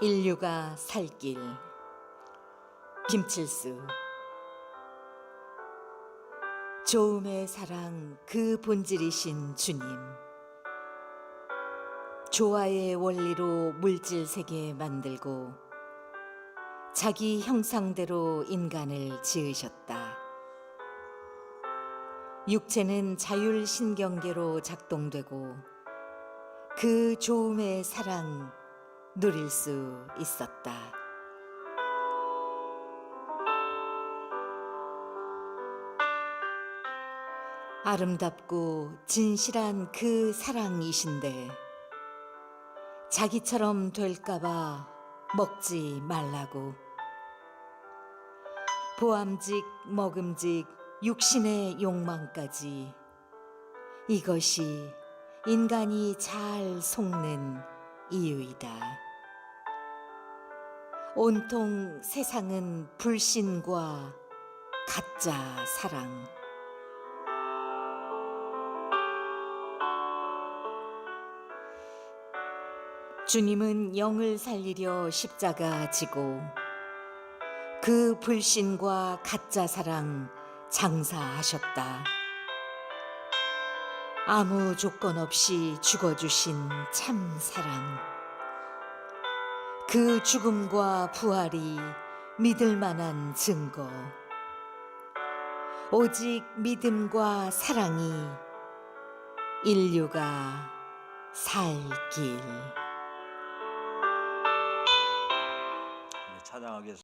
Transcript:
인류가 살 길. 김칠수. 좋음의 사랑 그 본질이신 주님. 조화의 원리로 물질 세계 만들고 자기 형상대로 인간을 지으셨다. 육체는 자율 신경계로 작동되고 그 좋음의 사랑 누릴 수 있었다. 아름답고 진실한 그 사랑이신데 자기처럼 될까봐 먹지 말라고 보암직 먹음직 육신의 욕망까지 이것이 인간이 잘 속는 이유이다. 온통 세상은 불신과 가짜 사랑. 주님은 영을 살리려 십자가 지고 그 불신과 가짜 사랑 장사하셨다. 아무 조건 없이 죽어주신 참 사랑. 그 죽음과 부활이 믿을 만한 증거. 오직 믿음과 사랑이 인류가 살 길. 찬양하겠습니다.